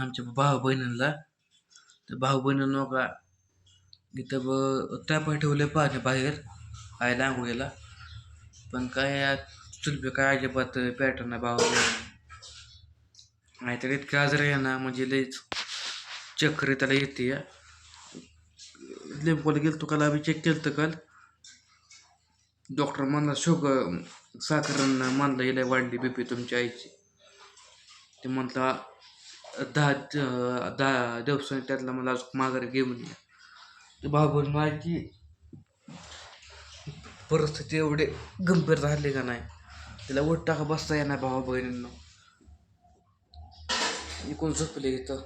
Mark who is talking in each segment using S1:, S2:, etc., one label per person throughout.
S1: आमच्या भाऊ बहिणींना तर भाऊ बहिणींनो का इथं ब टॅप ठेवले पाणी बाहेर. आयला आंघोळीला पण काय चुलबी काय अजिबात पॅटर्न नाही भाऊ. नाही नाहीतर इतकं आजारी आहे ना म्हणजे लईच चक्कर त्याला येते या. लिंबूला गेलतो काल आम्ही चेक केलं काल. डॉक्टर म्हणला शुगर साखर म्हणलं हिला वाढली बीपी तुमच्या आईची. ते म्हणता दहा दहा दिवसांनी त्यातला मला अजून माघारी घेऊन या. ते बाबून माझी परिस्थिती एवढे गंभीर झाली का नाही? तिला ओट टाका बसता येणार भावा बहिणींना. इकून झोपले इथं.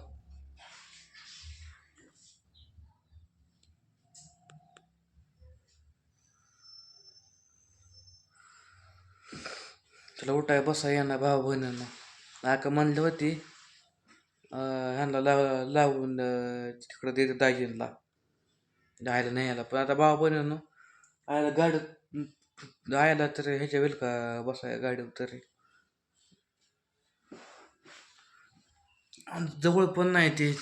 S1: तिला उठाय बसा येणार भावा बहिणींना. आका म्हणली होती ह्यांना लाव लावून तिकडं देत दाजींला जायला नाही यायला पण आता भावा बहिणींनो आयला गाडी आयला तर ह्याच्या होईल का बसाय गाडीवर तरी आणि जवळ पण नाही ते.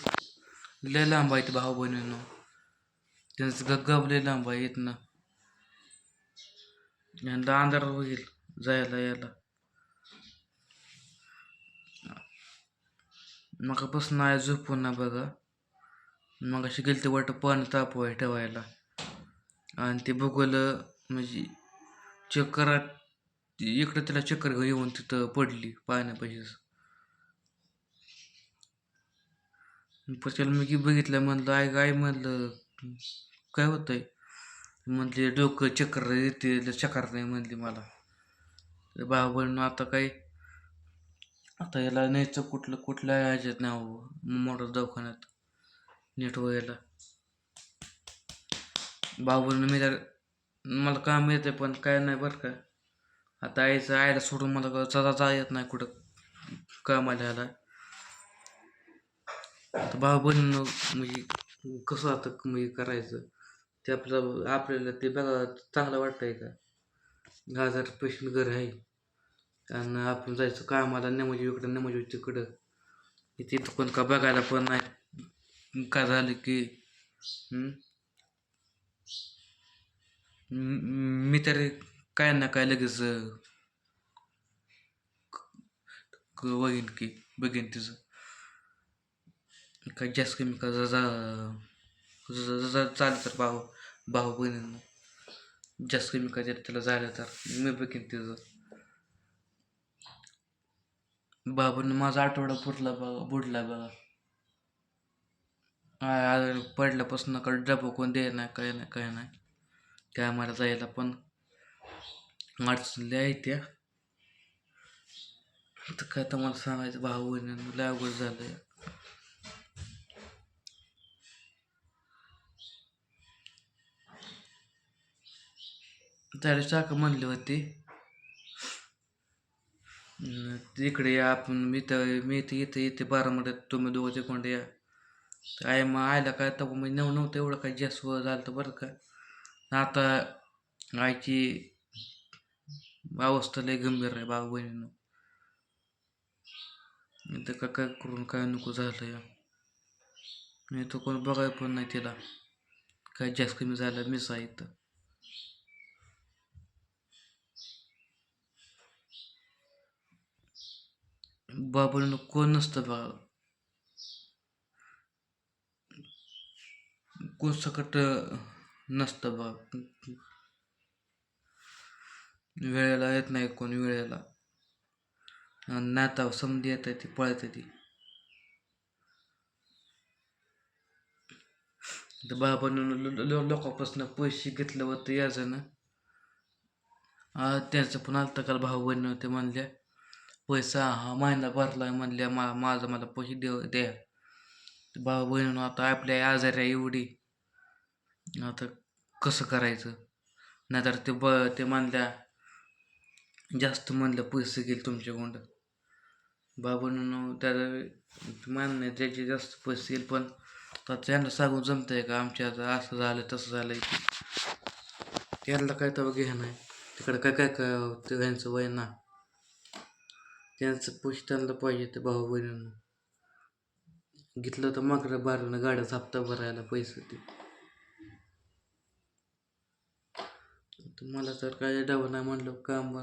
S1: लय लांब आहे ते भाऊ बहिणींनो त्यांचं गग्गाब लय लांब आहे इथनं यांना अंधार होईल जायला यायला. मगापासून आहे झोपून ना बघा. मग अशी गेली ते वाटतं पाणी तापवाय ठेवायला. आणि ते बघलं म्हणजे चक्कर इकडं त्याला चक्कर येऊन तिथं पडली पाण्यापाशीच. त्याला मी बघितलं म्हणलं आय काय म्हणलं काय होतंय? म्हणले डोकं चक्कर येते चक्कर नाही म्हणली मला. बाबा आता काही आता याला न्यायचं कुठलं कुठल्या ह्याच्यात नाही मोठ्या दवाखान्यात. नीट व्हायला बाबून मी तर मला काम येते पण काय नाही बरं का. आता आईचं आईला सोडून मला चला येत नाही कुठं कामाला ह्याला आता भाऊ म्हणजे कसं आता म्हणजे करायचं? ते आपलं आपल्याला ते बघा चांगलं वाटतंय का? हजार पेशंट घर आहे. कारण आपण जायचं कामाला नेमजी इकडं नेमजी तिकडं. तिथं कोण का बघायला पण नाही. का झालं की मी तरी काय ना काय लगेच बघेन की बघीन तिचं. काय जास्त कमी का जा चालेल तर भाऊ भाऊ बहिणींना. जास्त कमी का त्याला झालं तर मी बघीन तिचं. बाबांनी माझा आठवडा पुरला बघा बुडला बघा पडल्यापासून का डबा कोण दे नाही काय नाही काय नाही. त्या आम्हाला जायला पण अडचणल्या आहे त्या. तर काय तर मला सांगायचं भाऊ बहिणींना लय अवघड झालं त्याला शाखा म्हणली होती. इकडे या आपण मी तर मी इथे इथे इथे बारामड्यात तुम्ही दोघं तिकडे या. काय मग आयला काय तर मी नव नव्हतं एवढं काय जास्त झालं तर बरं का. आता आईची अवस्था लय गंभीर आहे बाबा बहिणीनं. इथं का काय करून काय नको झालं या मी तर कोण बघाय पण नाही तिला. काय जास्त कमी झालं मिस आहे इथं. बाबांना कोण नसतं बघा कोण सकट नसतं बघा वेळेला येत नाही कोण वेळेला. नाता समधी येत ती पळत ती. बाबानं लोकांपासून पैसे घेतलं होतं याचं त्याचं पण आलता काल भाऊ बहिणी होते म्हणल्या. पैसा हा महिना भरला म्हणल्या मा माझा मला पैसे देव द्या. भाऊ बहिणीनं आता आपल्या आजारी एवढी. आता कसं करायचं? नाहीतर ते ब ते म्हणल्या जास्त म्हणलं पैसे गेले तुमच्याकडं बाबांनो त्याला मान्य त्याचे जास्त पैसे येईल पण तर त्यांना सांगून जमतंय का? आमच्या आता असं झालं तसं झालं की. त्यांना काय तर घ्या नाही तिकडं काय काय काय त्यांचं वय ना. त्यांचं पैसे त्यांना पाहिजे ते भाऊ बहिणींना. घेतलं तर मागच्या बारानं गाड्याचा हप्ता भरायला पैसे ते मला तर काय डावं नाही म्हणलं काम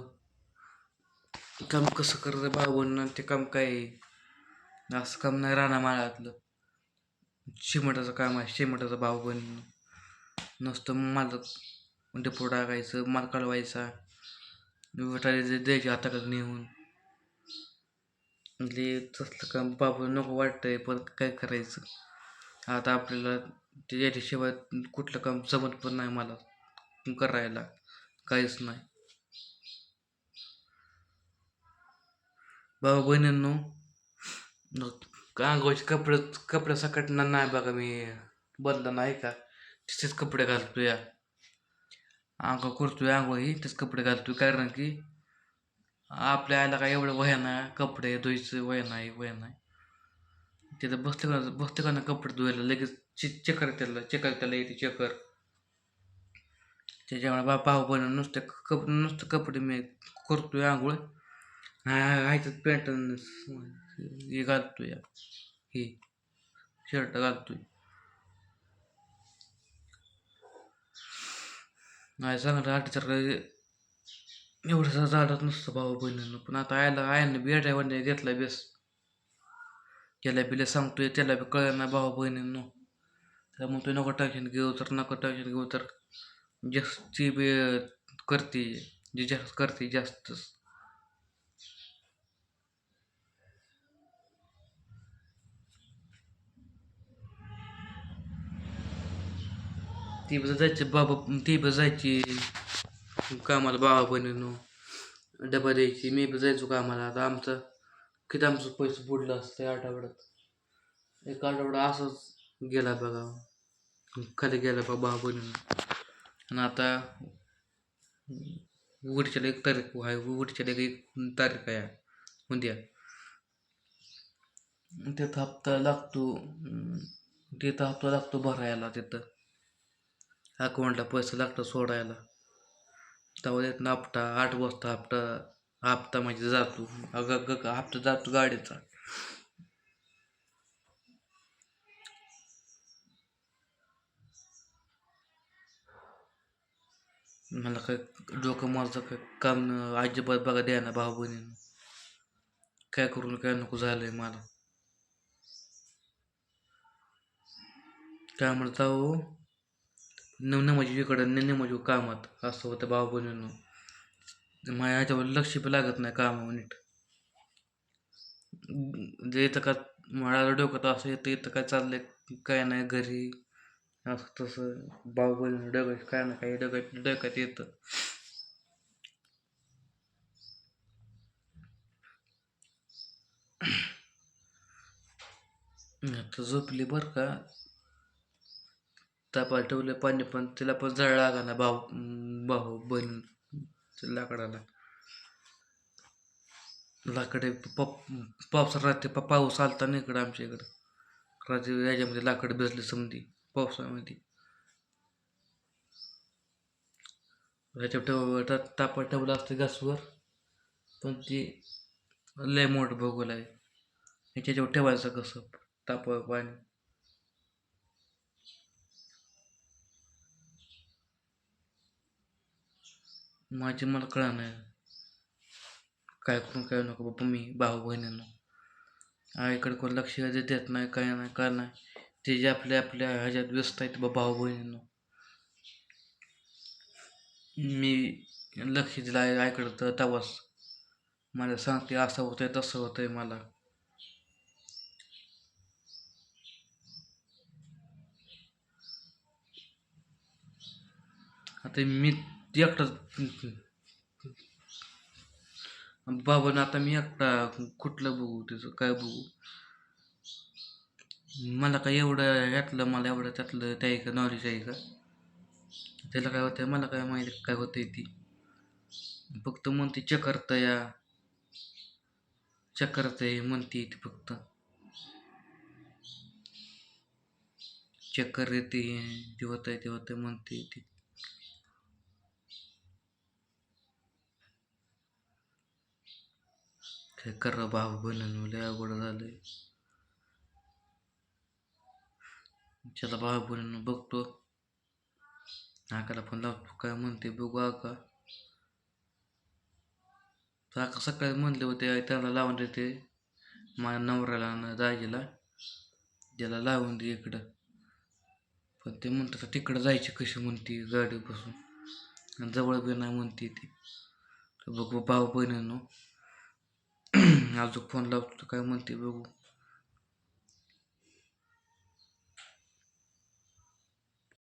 S1: काम कसं करायचं बाबांना ते काम काय आहे? असं काम नाही राहणार माळातलं शिमटाचं काम आहे शिमटाचा भाव बन नुसतं मला डेपो टाकायचं माल काढवायचा विटाळे द्यायचे हाताकडे नेऊन. म्हणजे तसलं काम बाबा नको वाटतंय पण काय करायचं? आता आपल्याला ते याच्याशिवाय कुठलं काम जमत पण नाही मला करायला. काहीच नाही. बाबा बहिणींनो अंगावरचे कपडे कपडे सकटणार नाही बघा मी. बदला नाही का? तिथेच कपडे घालतोय. अंग करतोय आंघोळ ही तेच कपडे घालतोय. कारण की आपल्या आईला काय एवढं वह्या नाही कपडे धुयचं वय नाही वय नाही. तिथं बसतं बसतं का कपडे धुवायला लगेच चि चक्कर त्याला चेकर त्याला येते चक्कर त्याच्यामुळे बा भाऊ बहिणी नुसते कप नुसतं कपडे मी करतोय आंघोळ. आहे पॅन्ट हे घालतोय हे शर्ट घालतोय. नाही चांगलं आठसारखं एवढं झाडत नसतं भाऊ बहिणीनं. पण आता आयला आयनं ड्रायव्हरने घेतला बेस. त्याला बिले सांगतोय त्याला बी कळलं ना भाऊ बहिणींनो. मग तू नको टेन्शन घेऊ तर नको टेन्शन घेऊ तर. जास्ती बी करते जे जास्त करते जास्तच. ती बी जायची बाबा ती बी जायची कामाला बाबा बहिणीनो डबा द्यायची मी पण जायचो कामाला. आता आमचं किती आमचं पैसे बुडलं असतं आठवड्यात. एक आठवडा असंच गेला बघा. खाली गेला बा बाबा बहिणीनं. आणि आता उडीच्याला एक तारीख आहे उडीच्याला एक तारीख आहे. उद्या. तिथं हप्ता लागतो तिथं हप्ता लागतो भरायला तिथं. अकाउंटला पैसे लागतं सोडायला. तेव्हा येत हप्ता आठ वाजता हप्ता हप्ता म्हणजे जातो. अगं ग हप्ता जातो गाडीचा. मला काय डोकं मारचं काय काम अजिबात बघा द्या ना भाऊ बहिणीनं. काय करून काय नको झालंय मला. काय म्हणता हो न म्हणजे इकडं न म्हणजे कामात. असं होतं भाऊ बहिणीनं माझ्या ह्याच्यावर लक्ष पण लागत नाही कामावर नीट. जे इथं का मला डोक्यात असं येतं इथं काय चाललंय काय नाही घरी. असं तसं. भाऊ बहिणीनं डोक्यात काय ना काय डोक्यात डोक्यात येतं. आता झोपली बरं का? तापाला ठेवलं पाणी पण तिला पण जळ लागा ना भाऊ भाऊ बहीण लाकडाला. लाकडे पावसा राहते पाऊस आलता नाही इकडं आमच्या इकडं. रात्री याच्यामध्ये लाकड भिजली समधी पावसामध्ये. ह्याच्या ठेव तापा ठेवलं असतं गॅसवर पण ती लय मोठं भोगल आहे ह्याच्यावर ठेवायचं कसं? ताप पाणी. माझी मला कळा नाही काय करून काय नको बाबा मी भाऊ बहिणींनो. आईकडे कोण लक्ष देत नाही काय नाही काय नाही. ते जे आपल्या आपल्या ह्याच्यात व्यस्त आहेत बाबा भाऊ बहिणींना. मी लक्ष दिलं आहे आईकडं तर तवाच. मला सांगते असं होतंय तसं होतंय मला. आता मी एकटाच बाबानं आता मी एकटा कुठलं बघू त्याचं काय बघू? मला काय एवढं यातलं मला एवढं त्यातलं त्या का नॉलेज आहे का? त्याला काय होतंय मला काय माहिती काय होतंय ती. फक्त म्हणते चक्कर या. चक्कर म्हणते ती फक्त. चक्कर येते ते होत आहे ते होतं म्हणते ती. काय करा भाऊ बनवलं लय अवघड झालंय. चला भाऊ बहिणीनं बघतो. आकाला फोन लावतो काय म्हणते बघू आका. आका सकाळी म्हणले होते त्याला लावून देते माझ्या नवऱ्याला आणि दाजीला. त्याला लावून दे इकडं. पण ते म्हणतात तिकडं जायची कशी? म्हणते गाडी बसून आणि जवळ बी नाही म्हणते ती. तर बघू भाऊ बहिणीनं. अजून फोन लावतो तर काय म्हणते बघू.